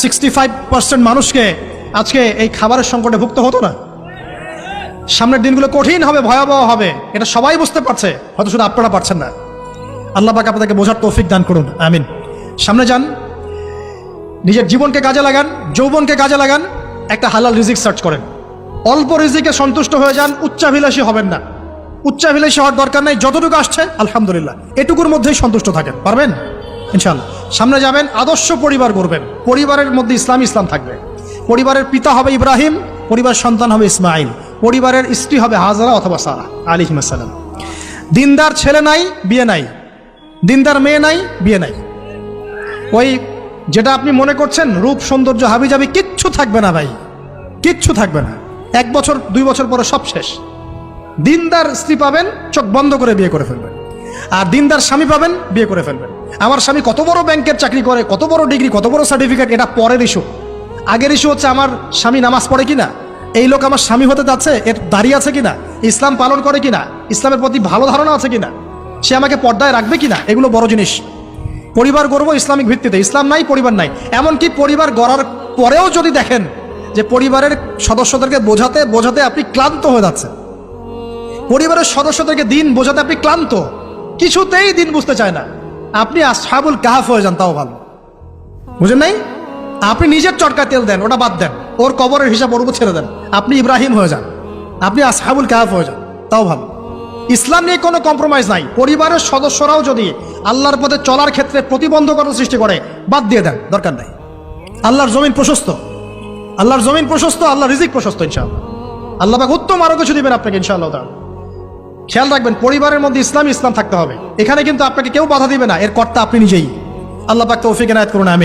Sixty five percent মানুষকে আজকে এই খাবারের সংকটে ভুক্ত হতো না। সামনের দিনগুলো কঠিন হবে, ভয়াবহ হবে। এটা সবাই বুঝতে পারছে, হয়তো শুধু আপনারা পারছেন না। আল্লাহ পাক আপনাদেরকে বোঝার তৌফিক দান করুন, আমিন। সামনে যান, নিজের জীবনকে কাজে লাগান, যৌবনকে কাজে লাগান, একটা হালাল রিজিক সার্চ করেন। অল্প রিজিকে সন্তুষ্ট হয়ে যান, উচ্চাভিলাষী হবেন না। উচ্চাভিলাষী হওয়ার দরকার নেই, যতটুকু আসছে, আলহামদুলিল্লাহ। এটুকুর মধ্যেই সন্তুষ্ট থাকেন, পারবেন? ইনশাল্লাহ সামনে যাবেন, আদর্শ পরিবার করবেন পরিবারের মধ্যে ইসলাম ইসলাম থাকবে। পরিবারের পিতা হবে ইব্রাহিম পরিবার সন্তান হবে ইসমাইল পরিবারের স্ত্রী হবে হাজারা অথবা সারা আলী সালাম দিনদার ছেলে নাই, বিয়ে নাই। দিনদার মেয়ে নাই, বিয়ে নাই। ওই যেটা আপনি মনে করছেন, রূপ, সৌন্দর্য হাবি যাবি কিচ্ছু থাকবে না ভাই। কিচ্ছু থাকবে না। এক বছর, দুই বছর পরে সব শেষ। দিনদার স্ত্রী পাবেন, চোখ বন্ধ করে বিয়ে করে ফেলবেন। আর দিনদার স্বামী পাবেন, বিয়ে করে ফেলবেন। আমার স্বামী কত বড় ব্যাংকের চাকরি করে, কত বড় ডিগ্রি, কত বড় সার্টিফিকেট, এটা পরের ইস্যু আগের ইস্যু হচ্ছে আমার স্বামী নামাজ পড়ে কিনা, এই লোক আমার স্বামী হতে যাচ্ছে, এর দাঁড়িয়ে আছে কিনা, ইসলাম পালন করে কিনা, ইসলামের প্রতি ভালো ধারণা আছে কিনা, সে আমাকে পর্দায় রাখবে কিনা, এগুলো বড় জিনিস। পরিবার গড়ব ইসলামিক ভিত্তিতে, ইসলাম নাই, পরিবার নাই। এমনকি পরিবার গড়ার পরেও যদি দেখেন যে পরিবারের সদস্যদেরকে বোঝাতে বোঝাতে আপনি ক্লান্ত হয়ে যাচ্ছে পরিবারের সদস্যদেরকে দিন বোঝাতে আপনি ক্লান্ত। কিছুতেই দিন বুঝতে চায় না। আপনি আসহাবুল কাহাফ হয়ে যান, তাও ভালো। বুঝেন নাই? আপনি নিজের চটকা তেল দেন, ওটা বাদ দেন। ওর কবরের হিসাব ওর ছেড়ে দেন। আপনি ইব্রাহিম হয়ে যান। আপনি আসহাবুল কাহাফ হয়ে যান, তাও ভালো। ইসলাম নিয়ে কোনো কম্প্রোমাইজ নাই। পরিবারের সদস্যরাও যদি আল্লাহর পথে চলার ক্ষেত্রে প্রতিবন্ধকতা সৃষ্টি করে, বাদ দিয়ে দেন, দরকার নাই। আল্লাহর জমিন প্রশস্ত। আল্লাহর জমিন প্রশস্ত আল্লাহ রিজিক প্রশস্ত, ইনশাআল্লাহ। আল্লাহ উত্তম আরও কিছু দিবেন আপনাকে, ইনশাআল্লাহ তাআলা। খেয়াল রাখবেন, পরিবারের মধ্যে ইসলাম ইসলাম থাকতে হবে। এখানে কিন্তু আপনাকে কেউ বাধা দিবে না, এর কর্তা আপনি নিজেই। আল্লাহ পাক তৌফিক এনায়েত করুন আমি